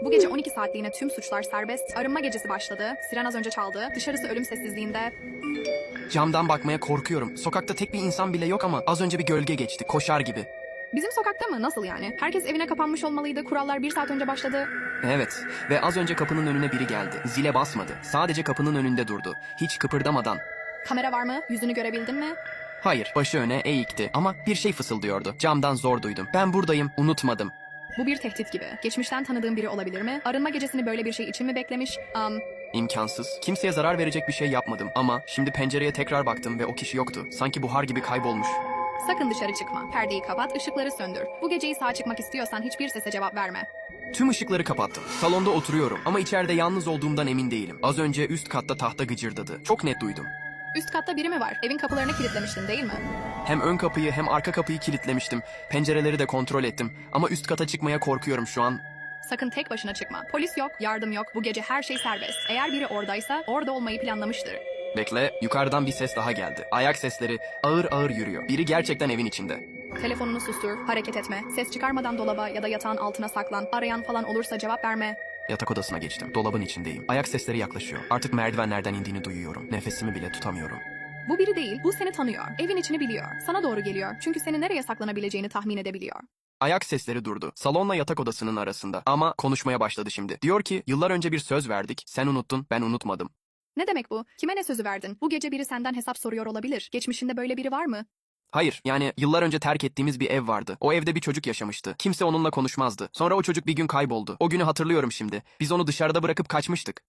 Bu gece 12 saatliğine tüm suçlar serbest. Arınma gecesi başladı. Siren az önce çaldı. Dışarısı ölüm sessizliğinde. Camdan bakmaya korkuyorum. Sokakta tek bir insan bile yok ama az önce bir gölge geçti. Koşar gibi. Bizim sokakta mı? Nasıl yani? Herkes evine kapanmış olmalıydı. Kurallar bir saat önce başladı. Evet ve az önce kapının önüne biri geldi. Zile basmadı. Sadece kapının önünde durdu. Hiç kıpırdamadan. Kamera var mı? Yüzünü görebildin mi? Hayır, başı öne eğikti ama bir şey fısıldıyordu. Camdan zor duydum. Ben buradayım, unutmadım. Bu bir tehdit gibi. Geçmişten tanıdığım biri olabilir mi? Arınma gecesini böyle bir şey için mi beklemiş? Am, İmkansız. Kimseye zarar verecek bir şey yapmadım ama şimdi pencereye tekrar baktım ve o kişi yoktu. Sanki buhar gibi kaybolmuş. sakın dışarı çıkma. Perdeyi kapat, ışıkları söndür. Bu geceyi sağ çıkmak istiyorsan hiçbir sese cevap verme. Tüm ışıkları kapattım. Salonda oturuyorum ama içeride yalnız olduğumdan emin değilim. Az önce üst katta tahta gıcırdadı. Çok net duydum. Üst katta biri mi var? Evin kapılarını kilitlemiştin değil mi? Hem ön kapıyı hem arka kapıyı kilitlemiştim. Pencereleri de kontrol ettim. Ama üst kata çıkmaya korkuyorum şu an. Sakın tek başına çıkma. Polis yok, yardım yok. Bu gece her şey serbest. Eğer biri oradaysa orada olmayı planlamıştır. Bekle, yukarıdan bir ses daha geldi. Ayak sesleri ağır ağır yürüyor. Biri gerçekten evin içinde. Telefonunu sustur, hareket etme. Ses çıkarmadan dolaba ya da yatağın altına saklan. Arayan falan olursa cevap verme. Yatak odasına geçtim. Dolabın içindeyim. Ayak sesleri yaklaşıyor. Artık merdivenlerden indiğini duyuyorum. Nefesimi bile tutamıyorum. Bu biri değil, bu seni tanıyor. Evin içini biliyor. Sana doğru geliyor. Çünkü seni nereye saklanabileceğini tahmin edebiliyor. Ayak sesleri durdu. Salonla yatak odasının arasında. Ama konuşmaya başladı şimdi. Diyor ki, yıllar önce bir söz verdik. Sen unuttun, ben unutmadım. Ne demek bu? Kime ne sözü verdin? Bu gece biri senden hesap soruyor olabilir. Geçmişinde böyle biri var mı? Hayır, yani yıllar önce terk ettiğimiz bir ev vardı. O evde bir çocuk yaşamıştı. Kimse onunla konuşmazdı. Sonra o çocuk bir gün kayboldu. O günü hatırlıyorum şimdi. Biz onu dışarıda bırakıp kaçmıştık.